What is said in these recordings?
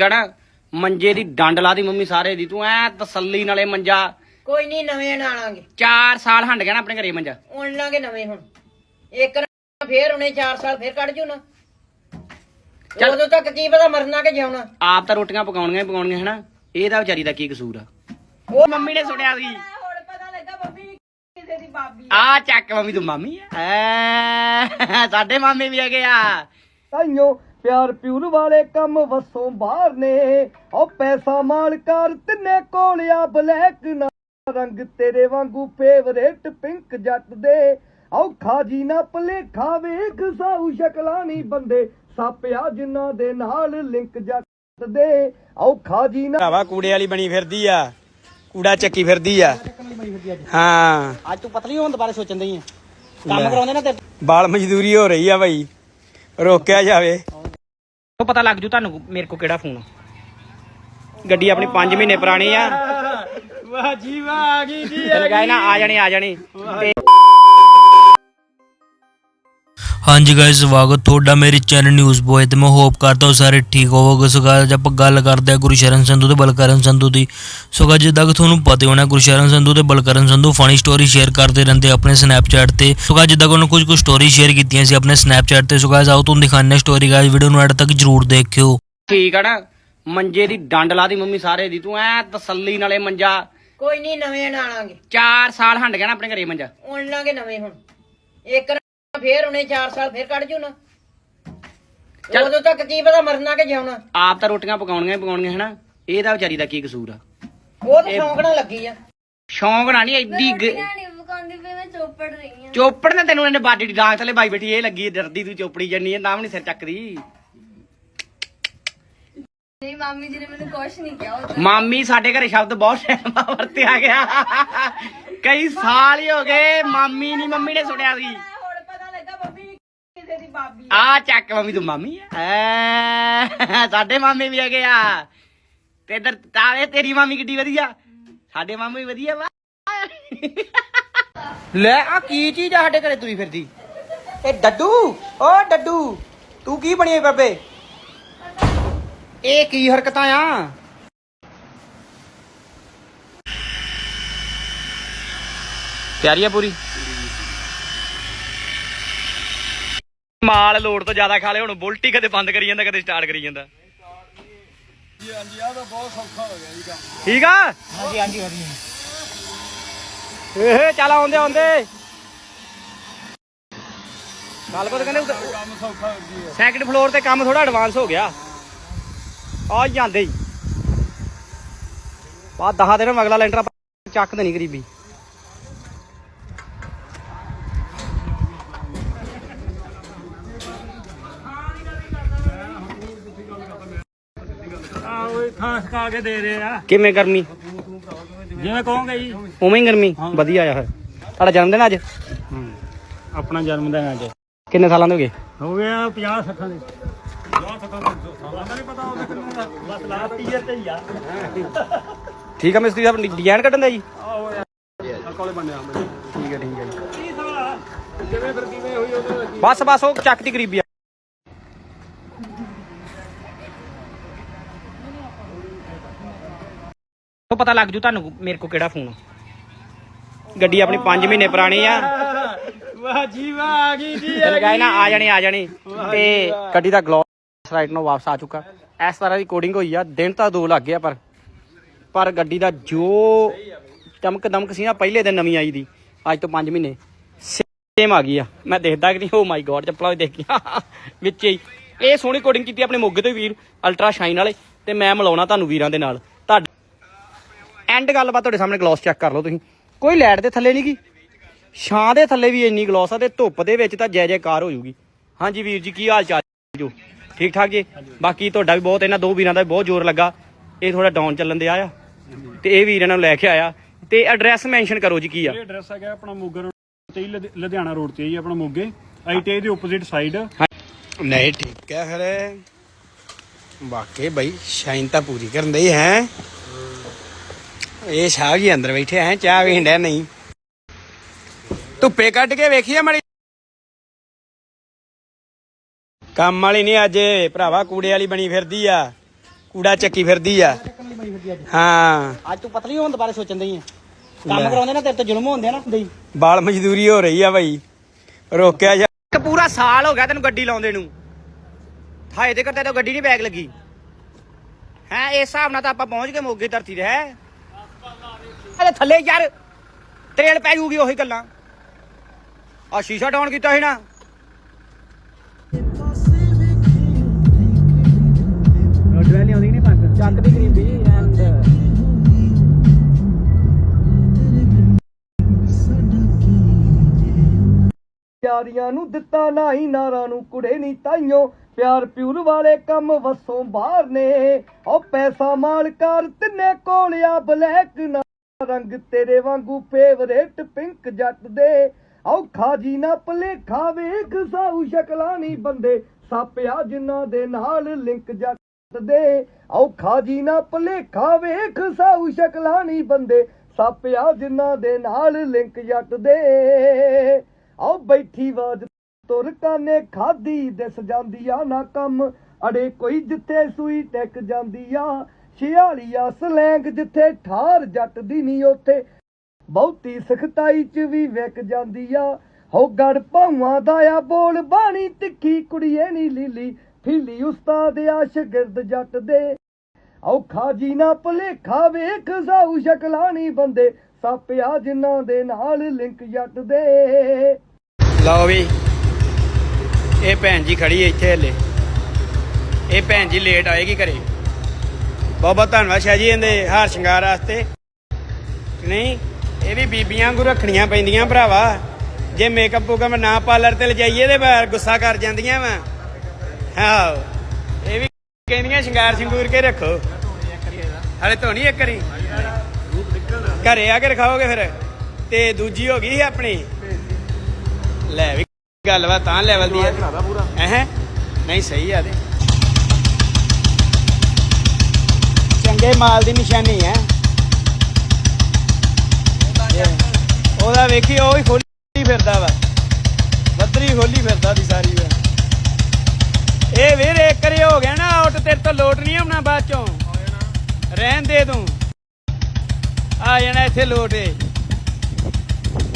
ਕਹਣਾ ਮੰਜੇ ਦੀ ਡੰਡ ਲਾਦੀ ਮੰਮੀ ਸਾਰੇ ਦੀ ਤੂੰ ਐ ਤਸੱਲੀ ਨਾਲੇ ਮੰਜਾ। ਕੋਈ ਨਹੀਂ ਨਵੇਂ ਨਾਲਾਂਗੇ 4 ਸਾਲ ਹੰਡ ਗਿਆ ਨਾ ਆਪਣੇ ਘਰੇ ਮੰਜਾ। ਉਣ ਲਾਂਗੇ ਨਵੇਂ ਹੁਣ। ਇੱਕ ਨਾ ਫੇਰ ਉਹਨੇ 4 ਸਾਲ ਫੇਰ ਕੱਢ ਜੂ ਨਾ। ਚੱਲ। ਉਦੋਂ ਤੱਕ ਕੀ ਪਤਾ ਮਰਨਾ ਕਿ ਜਿਉਣਾ। ਆਪ ਤਾਂ ਰੋਟੀਆਂ ਪਕਾਉਣੀਆਂ ਹੀ ਪਕਾਉਣੀਆਂ ਹਨਾ? ਇਹਦਾ ਵਿਚਾਰੀ ਦਾ ਕੀ ਕਸੂਰ ਆ। ਉਹ ਮੰਮੀ ਨੇ ਸੁਣਿਆ ਸੀ ਹੁਣ ਪਤਾ ਲੱਗਾ ਮੰਮੀ ਕਿਸੇ ਦੀ ਬਾਬੀ ਆ ਚੱਕ ਮੰਮੀ ਤੂੰ ਮਾਮੀ ਆ। ਐ, ਸਾਡੇ ਮਾਮੇ ਵੀ ਹੈਗੇ ਆ। ਤਾਈਓ ਪਿਆਰ ਪਿਉਰ ਵਾਲੇ ਕੰਮ ਵਸੋਂ ਬਾਹਰ ਨੇ। ਉਹ ਪੈਸਾ ਮਾਲ ਕਰ ਤਿੰਨੇ ਕੋਲਿਆ ਬਲੈਕ ਨਾ ਰੰਗ ਤੇਰੇ ਵਾਂਗੂ ਫੇਵਰੇਟ ਪਿੰਕ ਜੱਟ ਦੇ। ਔਖਾ ਜੀ ਨਾ ਭਲੇਖਾ ਵੇਖ ਸਾਊ ਸ਼ਕਲਾਂ ਨਹੀਂ ਬੰਦੇ ਸਾਪਿਆ ਜਿਨ੍ਹਾਂ ਦੇ ਨਾਲ ਲਿੰਕ ਜੱਟ ਦੇ। ਔਖਾ ਜੀ ਨਾ ਭਰਾਵਾ ਕੂੜੇ ਵਾਲੀ ਬਣੀ ਫਿਰਦੀ ਆ। ਕੂੜਾ ਚੱਕੀ ਫਿਰਦੀ ਆ। ਹਾਂ। ਅੱਜ ਤੂੰ ਪਤਲੀ ਹੋਣ ਦੁਬਾਰਾ ਸੋਚਣ ਦਈ ਆ। ਕੰਮ ਕਰਾਉਂਦੇ ਨਾ ਤੇ ਬਾਲ ਮਜ਼ਦੂਰੀ ਹੋ ਰਹੀ ਆ ਭਾਈ ਰੋਕਿਆ ਜਾਵੇ। ਉਹ ਪਤਾ ਲੱਗ ਜੂ ਤੁਹਾਨੂੰ ਮੇਰੇ ਕੋ ਕਿਹੜਾ ਫੋਨ ਗੱਡੀ ਆਪਣੀ 5 ਮਹੀਨੇ ਪੁਰਾਣੀ ਆ। ਵਾਹ ਜੀ ਵਾਹ ਆ ਗਈ ਜੀ ਲਗਾਏ ਨਾ ਆ ਜਾਣੀ ਆ ਜਾਣੀ। ਤੇ ਹਾਂਜੀ ਗਾਇਸ ਸਵਾਗਤ ਤੁਹਾਡਾ ਮੇਰੇ ਚੈਨਲ ਨਿਊਜ਼ ਬੋਏ ਤੇ। ਮੈਂ ਹੋਪ ਕਰਦਾ ਹਾਂ ਸਾਰੇ ਠੀਕ ਹੋਵੋਗੇ। ਸੋ guys, ਆਪਾਂ ਗੱਲ ਕਰਦੇ ਹਾਂ ਗੁਰਸ਼ਰਨ ਸੰਧੂ ਤੇ ਬਲਕਰਨ ਸੰਧੂ ਦੀ। ਸੋ guys, ਜਿੱਦਾਂ ਕਿ ਤੁਹਾਨੂੰ ਪਤਾ ਹੋਣਾ ਗੁਰਸ਼ਰਨ ਸੰਧੂ ਤੇ Balkaran Sandhu funny story share ਕਰਦੇ ਰਹਿੰਦੇ ਆਪਣੇ ਸਨੈਪਚੈਟ ਤੇ। ਸੋ guys, ਜਿੱਦਾਂ ਕਿ ਉਹਨਾਂ ਕੁਝ ਕੁ ਸਟੋਰੀ ਸ਼ੇਅਰ ਕੀਤੀਆਂ ਸੀ ਆਪਣੇ ਸਨੈਪਚੈਟ ਤੇ। ਸੋ guys, ਆਓ ਤੁਹਾਨੂੰ ਦਿਖਾਉਂਦੇ ਸਟੋਰੀ ਗਾਇਸ ਵੀਡੀਓ ਨੂੰ ਐਡ ਤੱਕ ਜਰੂਰ ਦੇਖਿਓ। ਠੀਕ ਆ ਨਾ? ਮੰਜੇ ਦੀ ਡੰਡ ਲਾਦੀ ਮੰਮੀ ਸਾਰੇ ਦੀ। ਤੂੰ ਐ ਤਸੱਲੀ ਨਾਲੇ ਮੰਜਾ। ਕੋਈ ਨਹੀਂ ਨਵੇਂ ਨਾਲਾਂਗੇ 4 ਸਾਲ ਹੰਡ ਗਿਆ ਨਾ ਆਪਣੇ ਘਰੇ ਮੰਜਾ। ਉਣ ਲਾਂਗੇ ਨਵੇਂ ਹੁਣ। ਇੱਕ ਫੇਰ ਉਹਨੇ 4 ਸਾਲ ਫੇਰ ਕੱਢ ਜੂ ਨਾ। ਚੱਲ। ਉਦੋਂ ਤੱਕ ਕੀ ਪਤਾ ਮਰਨਾ ਕਿ ਜਿਉਣਾ। ਆਪ ਤਾਂ ਰੋਟੀਆਂ ਪਕਾਉਣੀਆਂ ਹੀ ਪਕਾਉਣੀਆਂ ਹਨਾ? ਇਹਦਾ ਵਿਚਾਰੀ ਦਾ ਕੀ ਕਸੂਰ ਆ? ਉਹ ਤਾਂ ਸ਼ੌਂਕ ਨਾਲ ਲੱਗੀ ਆ। ਸ਼ੌਂਕ ਨਾਲ ਨਹੀਂ ਐਡੀ ਗ- ਨਹੀਂ ਪਕਾਉਂਦੀ ਪਈ ਮੈਂ ਚੋਪੜ ਰਹੀ ਹਾਂ। ਚੋਪੜ ਨੇ ਤੈਨੂੰ ਇਹਨੇ ਬਾਡੀ ਦੀ ਡਾਂਗ ਥੱਲੇ ਬਾਈ ਬੈਠੀ ਇਹ ਲੱਗੀ ਡਰਦੀ ਤੂੰ ਚੋਪੜੀ ਜੰਨੀ ਹੈ ਤਾਂ ਵੀ ਨੀ ਸਿਰ ਚੱਕਦੀ। ਨਹੀਂ ਮਾਮੀ ਜੀ ਨੇ ਮੈਨੂੰ ਕੁਛ ਨਹੀਂ ਕਿਹਾ ਉਹ ਮਾਮੀ ਸਾਡੇ ਘਰੇ ਸ਼ਬਦ ਬਹੁਤ ਸ਼ੈਮਾ ਵਰਤਿਆ ਗਿਆ। ਕਈ ਸਾਲ ਹੀ ਹੋ ਗਏ ਮਾਮੀ ਨਹੀਂ ਮੰਮੀ ਨੇ ਸੁਣਿਆ ਸੀ। ਮੰਮੀ ਕਿਸੇ ਦੀ ਬਾਬੀ ਆ। ਚੱਕ ਮੰਮੀ ਤੂੰ ਮਾਮੀ ਆ? ਐ, ਸਾਡੇ ਮਾਮੇ ਵੀ ਹੈਗੇ ਆ। ਤੇ ਇਧਰ ਤਾਵੇ ਤੇਰੀ ਮਾਮੀ ਕਿੱਡੀ ਵਧੀਆ। ਸਾਡੇ ਮਾਮੇ ਵੀ ਵਧੀਆ ਵਾ। ਲੈ ਆ ਕੀ ਚੀਜ਼ ਆ ਸਾਡੇ ਘਰੇ ਤੁਰੀ ਫਿਰਦੀ? ਇਹ ਡੱਡੂ ਓ ਡੱਡੂ ਤੂੰ ਕੀ ਬਣੀ ਹੋਈ ਬਾਬੇ? ਇਹ ਕੀ ਹਰਕਤਾਂ ਆ? ਤਿਆਰੀ ਆ ਪੂਰੀ? ਮਾਲ ਲੋਡ ਤੋਂ ਜ਼ਿਆਦਾ ਖਾ ਲਿਆ ਹੁਣ ਬੁਲਟੀ ਕਦੇ ਬੰਦ ਕਰੀ ਜਾਂਦਾ ਕਦੇ ਸਟਾਰਟ ਕਰੀ ਜਾਂਦਾ। ਠੀਕ ਆ? ਹਾਂਜੀ ਹਾਂਜੀ ਚੱਲ ਆਉਂਦੇ ਆਉਂਦੇ। ਗੱਲਬਾਤ ਕਹਿੰਦੇ ਕੰਮ ਸੌਖਾ ਸੈਕੰਡ ਫਲੋਰ ਤੇ ਕੰਮ ਥੋੜਾ ਐਡਵਾਂਸ ਹੋ ਗਿਆ। ਆ ਜਾਂਦੇ ਹੀ। ਬਾ 10 ਦਿਨ ਅਗਲਾ ਲੈਂਟਰ ਚੱਕ ਤੇ ਨਹੀਂ ਗਰੀਬੀ। ਖਾਂ ਖਾ ਕੇ ਦੇ ਰਹੇ ਆ। ਕਿਵੇਂ ਗਰਮੀ? ਜਿਵੇਂ ਕਹੋਗੇ ਜੀ। ਉਵੇਂ ਹੀ ਗਰਮੀ? ਵਧੀਆ ਆ ਫਿਰ ਤੁਹਾਡਾ ਜਨਮ ਦਿਨ ਅੱਜ? ਆਪਣਾ ਜਨਮ ਦਿਨ ਅੱਜ। ਕਿੰਨੇ ਸਾਲਾਂ ਦੇ ਹੋ ਗਏ? ਹੋ ਗਿਆ 50 60 ਦੇ 50 60 ਦੇ। ਸਾਲਾਂ ਦਾ ਨਹੀਂ ਪਤਾ ਉਹਦੇ ਕਿੰਨੇ ਦਾ ਬਸ ਲਾਤੀ ਜੇ ਤੇ ਹੀ ਆ ਠੀਕ ਆ ਮਿਸਤਰੀ ਸਾਹਿਬ ਡਿਜ਼ਾਈਨ ਕੱਢਣ ਦਾ ਜੀ? ਕੋਲੇ ਬੰਨਿਆ ਮੈਂ ਠੀਕ ਹੈ ਠੀਕ ਹੈ ਜੀ। ਬਸ ਬਸ ਉਹ ਚੱਕ ਦੀ ਗਰੀਬੀ ਉਹ ਪਤਾ ਲੱਗ ਜੂ ਤੁਹਾਨੂੰ ਮੇਰੇ ਕੋ ਕਿਹੜਾ ਫੋਨ ਗੱਡੀ ਆਪਣੀ 5 ਮਹੀਨੇ ਪੁਰਾਣੀ ਆ। ਵਾਹ ਜੀ ਵਾਹ ਆ ਗਈ ਜੀ ਲਗਾਏ ਨਾ ਆ ਜਾਣੀ ਆ ਜਾਣੀ। ਤੇ ਗੱਡੀ ਦਾ ਗਲੋਸ ਰਾਈਟ ਨੂੰ ਵਾਪਸ ਆ ਚੁੱਕਾ। ਇਸ ਤਰ੍ਹਾਂ ਦੀ ਕੋਡਿੰਗ ਹੋਈ ਆ। ਦਿਨ ਤਾਂ ਦੋ ਲੱਗ ਗਿਆ ਪਰ ਪਰ ਗੱਡੀ ਦਾ ਜੋ ਚਮਕ ਦਮਕ ਸੀ ਨਾ ਪਹਿਲੇ ਦਿਨ ਨਵੀਂ ਆਈ ਦੀ। ਅੱਜ ਤੋਂ 5 ਮਹੀਨੇ। ਸੇਮ ਆ ਗਈ ਆ। ਮੈਂ ਦੇਖਦਾ ਕਿ ਨਹੀਂ ਓ ਮਾਈ ਗੋਡ ਚੱਪਲਾਂ ਵੀ ਦੇਖ ਗਿਆ ਵਿੱਚ ਹੀ। ਇਹ ਸੋਹਣੀ ਕੋਡਿੰਗ ਕੀਤੀ ਆਪਣੇ ਮੋਗੇ ਤੋਂ ਵੀਰ ਅਲਟਰਾ ਸ਼ਾਈਨ ਵਾਲੇ। ਤੇ ਮੈਂ ਮਿਲਾਉਣਾ ਤੁਹਾਨੂੰ ਵੀਰਾਂ ਦੇ ਨਾਲ। ਐਂਡ ਗੱਲਬਾਤ ਤੁਹਾਡੇ ਸਾਹਮਣੇ ਗਲੋਸ ਚੈੱਕ ਕਰ ਲਓ ਤੁਸੀਂ। ਕੋਈ ਲਾਈਟ ਦੇ ਥੱਲੇ ਨਹੀਂ ਗੀ ਛਾਂ ਦੇ ਥੱਲੇ ਵੀ ਇੰਨੀ ਗਲੋਸ ਆ ਤੇ ਧੁੱਪ ਦੇ ਵਿੱਚ ਤਾਂ ਜੈ ਜੈਕਾਰ ਹੋ ਜੂਗੀ। ਹਾਂਜੀ ਵੀਰ ਜੀ ਕੀ ਹਾਲ ਚਾਲ ਜੋ? ਠੀਕ ਠਾਕ ਜੀ? ਬਾਕੀ ਤੁਹਾਡਾ ਵੀ ਬਹੁਤ ਇਹਨਾਂ ਦੋ ਵੀਰਾਂ ਦਾ ਵੀ ਬਹੁਤ ਜ਼ੋਰ ਲੱਗਾ। ਇਹ ਥੋੜਾ ਡਾਊਨ ਚੱਲਣ ਦੇ ਆਇਆ। ਤੇ ਇਹ ਵੀਰ ਇਹਨਾਂ ਨੂੰ ਲੈ ਕੇ ਆਇਆ। ਤੇ ਐਡਰੈਸ ਮੈਂਸ਼ਨ ਕਰੋ ਜੀ ਕੀ ਆ? ਇਹ ਐਡਰੈਸ ਹੈਗਾ ਆਪਣਾ ਮੋਗਾ ਰੋਡ ਤੇ ਹੀ ਲੁਧਿਆਣਾ ਰੋਡ ਤੇ ਹੀ ਆਪਣਾ ਮੋਗੇ। ਆਈਟੀਆਈ ਦੇ ਆਪੋਜ਼ਿਟ ਸਾਈਡ ਨਹੀਂ ਠੀਕ ਹੈ ਫਿਰ। ਵਾਕਈ ਬਈ ਸ਼ਾਈਨ ਤਾਂ ਪੂਰੀ ਕਰਨ ਦੇ ਹੈ। ਇਹ ਸ਼ਾਹ ਜੀ ਅੰਦਰ ਬੈਠੇ ਹੈ ਚਾਹ ਵੀ ਹੰਡਿਆ ਨਹੀਂ। ਧੁੱਪੇ ਕੱਢ ਕੇ ਵੇਖੀਏ ਮੜੀ। ਕੰਮ ਵਾਲੀ ਨਹੀਂ ਅੱਜ ਭਰਾਵਾ ਕੂੜੇ ਵਾਲੀ ਬਣੀ ਫਿਰਦੀ ਆ ਕੂੜਾ ਚੱਕੀ ਫਿਰਦੀ ਆ। ਹਾਂ। ਅੱਜ ਤੂੰ ਪਤਲੀ ਹੋਣ ਬਾਰੇ ਸੋਚਣ ਦਈ ਆ। ਕੰਮ ਕਰਾਉਂਦੇ ਨਾ ਤੇਰੇ ਤੋਂ ਜ਼ੁਲਮ ਹੁੰਦੇ ਨਾ ਦਈ ਬਾਲ ਮਜ਼ਦੂਰੀ ਹੋ ਰਹੀ ਆ ਭਾਈ ਰੋਕਿਆ ਜਾ ਇੱਕ ਪੂਰਾ ਸਾਲ ਹੋ ਗਿਆ ਤੈਨੂੰ ਗੱਡੀ ਲਾਉਂਦੇ ਨੂੰ। ਹਾਏ ਤੇ ਕਰਤੇ ਤਾਂ ਗੱਡੀ ਨਹੀਂ ਬੈਗ ਲੱਗੀ। ਹੈ ਇਸ ਹਿਸਾਬ ਨਾਲ ਤਾਂ ਆਪਾਂ ਪਹੁੰਚ ਗਏ ਮੋਗੇ ਧਰਤੀ ਤੇ ਹੈ। ਅਰੇ ਥੱਲੇ ਯਾਰ ਤੇਲ ਪੈ ਜੂਗੀ ਉਹੀ ਗੱਲਾਂ। ਆ ਸ਼ੀਸ਼ਾ ਡਾਊਨ ਕੀਤਾ ਸੀ ਨਾ। ਡਵੈਲੀ ਆਉਂਦੀ ਨਹੀਂ ਪੱਗ ਚੱਕ ਦੀ ਗਰੀਬੀ ਐਂਡ ਯਾਰੀਆਂ ਨੂੰ ਦਿੱਤਾ ਨਹੀਂ ਨਾਰਾਂ ਨੂੰ ਕੁੜੇ ਨਹੀਂ ਤਾਈਓ। ਪਿਆਰ ਪਿਉਰ ਵਾਲੇ ਕੰਮ ਵਸੋਂ ਬਾਹਰ ਨੇ। ਉਹ ਪੈਸਾ ਮਾਲ ਕਰ ਤਿੰਨੇ ਕੋਲ ਆ ਬਲੈਕ ਨਾ ਰੰਗ ਤੇਰੇ ਵਾਂਗੂ ਫੇਵਰੇਟ ਪਿੰਕ ਜੱਟ ਦੇ। ਔਖਾ ਜੀ ਨਾ ਭਲੇਖਾ ਵੇਖ, ਸਾਊ ਸ਼ਕਲਾਂ ਨਹੀਂ ਬੰਦੇ, ਸਾਪਿਆ ਜਿਨ੍ਹਾਂ ਦੇ ਨਾਲ ਲਿੰਕ ਜੱਟ ਦੇ। ਔਖਾ ਜੀ ਨਾ ਭਲੇਖਾ ਵੇਖ, ਸਾਊ ਸ਼ਕਲਾਂ ਨਹੀਂ ਬੰਦੇ, ਸਾਪਿਆ ਜਿਨ੍ਹਾਂ ਦੇ ਨਾਲ ਲਿੰਕ ਜੱਟ ਦੇ। ਆਓ ਬੈਠੀ ਵਾਜ ਤੁਰ ਕਾਨੇ, ਖਾਦੀ ਦਿਸ ਜਾਂਦੀ ਆ ਨਾ ਕੰਮ, ਅੜੇ ਕੋਈ ਜਿੱਥੇ ਸੂਈ ਟਿਕ ਜਾਂਦੀ ਆ। ਛਿਆਲੀਆ ਸਲੈਂਗ ਜਿੱਥੇ ਠਾਰ ਜੱਟ ਦੀ ਨਹੀਂ ਉੱਥੇ। ਬਹੁਤੀ ਸਖਤਾਈ ਚ ਵੀ ਵਿਕ ਜਾਂਦੀ ਆ। ਹੋ ਗੜ ਭਾਵਾਂ ਦਾ ਆ ਬੋਲ, ਬਾਣੀ ਤਿੱਖੀ ਕੁੜੀਏ ਨੀ ਲੀਲੀ। ਫੀਲੀ ਉਸਤਾਦ ਆ ਸ਼ਗਿਰਦ ਜੱਟ ਦੇ। ਔਖਾ ਜੀ ਨਾ ਭਲੇਖਾ ਵੇਖ, ਸਾਊ ਸ਼ਕਲਾਂ ਨੀ ਬੰਦੇ। ਸਾਪਿਆ ਜਿਨ੍ਹਾਂ ਦੇ ਨਾਲ ਲਿੰਕ ਜੱਟ ਦੇ। ਲਓ ਵੀ, ਇਹ ਭੈਣ ਜੀ ਖੜੀ ਇੱਥੇ ਹਲੇ। ਇਹ ਭੈਣ ਜੀ ਲੇਟ ਆਏਗੀ ਘਰੇ। ਬਹੁਤ ਬਹੁਤ ਧੰਨਵਾਦ ਸ਼ਾਹ ਜੀ ਇਹਦੇ ਹਾਰ ਸ਼ਿੰਗਾਰ ਵਾਸਤੇ। ਨਹੀਂ ਇਹ ਵੀ ਬੀਬੀਆਂ ਵਾਂਗੂ ਰੱਖਣੀਆਂ ਪੈਂਦੀਆਂ ਭਰਾਵਾ। ਜੇ ਮੇਕਅਪ ਪ੍ਰੋਗਰਾਮ ਨਾ ਪਾਰਲਰ ਤੇ ਲਜਾਈਏ ਤੇ ਬਾਹਰ ਗੁੱਸਾ ਕਰ ਜਾਂਦੀਆਂ ਵਾ। ਹਾਂ ਇਹ ਵੀ ਕਹਿੰਦੀਆਂ ਸ਼ਿੰਗਾਰ ਸ਼ਿੰਗੂਰ ਕੇ ਰੱਖੋ। ਹਲੇ ਧੋਣੀ ਇੱਕ ਕਰੀ ਘਰੇ ਆ ਕੇ ਰਖਾਓਗੇ ਫਿਰ? ਤੇ ਦੂਜੀ ਹੋ ਗਈ ਆਪਣੀ। ਲੈ ਵੀ ਗੱਲ ਵਾ ਤਾਂ ਲੈਵਲ ਦੀ ਹੈ ਹੈ? ਨਹੀਂ ਸਹੀ ਆ ਤੇ। ਚੰਗੇ ਮਾਲ ਦੀ ਨਿਸ਼ਾਨੀ ਹੈ। ਉਹਦਾ ਵੇਖੀ, ਉਹ ਹੀ ਖੋਲੀ ਫਿਰਦਾ ਵਾ। ਬੱਦਰੀ ਖੋਲੀ ਫਿਰਦਾ ਦੀ ਸਾਰੀ ਵਾ। ਇਹ ਵੀਰ, ਇੱਕ ਕਰੇ ਹੋ ਗਿਆ ਨਾ ਆਊਟ ਤੇਰੇ ਤੋਂ ਲੋਟ ਨਹੀਂ ਆਉਣਾ ਬਾਅਦ ਚੋਂ। ਰਹਿਣ ਦੇ ਤੂੰ। ਆ ਜਾਣਾ ਇੱਥੇ ਲੋਟ ਏ।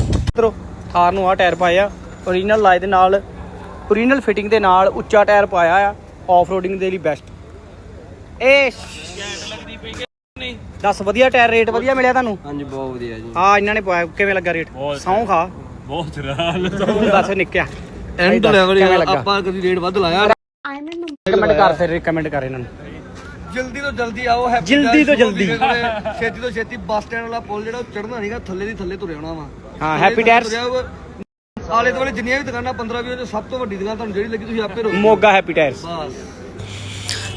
ਮਿੱਤਰੋ, ਥਾਰ ਨੂੰ ਆ ਟਾਇਰ ਪਾਇਆ। ਆ ਓਰੀਜਨਲ ਲਾਏ ਦੇ ਨਾਲ ਓਰੀਜਨਲ ਫਿਟਿੰਗ ਦੇ ਨਾਲ ਉੱਚਾ ਟਾਇਰ ਪਾਇਆ ਆ। ਆਫ ਰੋਡਿੰਗ ਦੇ ਲਈ ਬੈਸਟ ਇਹ ਦੱਸ ਵਧੀਆ ਟਾਇਰ ਰੇਟ ਵਧੀਆ ਮਿਲਿਆ ਤੁਹਾਨੂੰ? ਹਾਂਜੀ ਬਹੁਤ ਵਧੀਆ ਜੀ। ਹਾਂ ਇਹਨਾਂ ਨੇ ਪਾਇਆ ਕਿਵੇਂ ਲੱਗਾ ਰੇਟ? ਸੌਂ ਖਾ। ਬਹੁਤ ਰਾਲ ਤੂੰ ਦੱਸ ਨਿੱਕਿਆ। And level? ਆਪਾਂ ਕਦੀ ਰੇਟ ਵੱਧ ਲਾਇਆ? ਕਮੈਂਟ ਕਰ ਫਿਰ ਰਿਕਮੈਂਡ ਕਰ ਇਹਨਾਂ ਨੂੰ। ਜਲਦੀ ਤੋਂ ਜਲਦੀ ਆਓ ਹੈਪੀ ਜਲਦੀ ਤੋਂ ਜਲਦੀ। ਛੇਤੀ ਤੋਂ ਛੇਤੀ ਬੱਸ ਸਟੈਂਡ ਵਾਲਾ ਪੁਲ ਜਿਹੜਾ ਚੜਨਾ ਨਹੀਂਗਾ ਥੱਲੇ ਦੀ ਥੱਲੇ ਤੁਰੇ ਆਉਣਾ ਵਾ। ਹਾਂ। ਤੁਰਿਆ ਹੋਊਗਾ। ਆਲੇ ਦੁਆਲੇ ਜਿੰਨੀਆਂ ਵੀ ਦੁਕਾਨਾਂ 15 20 ਚ ਸਭ ਤੋਂ ਵੱਡੀ ਦੁਕਾਨ ਤੁਹਾਨੂੰ ਜਿਹੜੀ ਲੱਗੀ ਤੁਸੀਂ ਆਪੇ ਰੋ ਮੋਗਾ ਹੈਪੀ ਟਾਇਰਸ ਬਸ।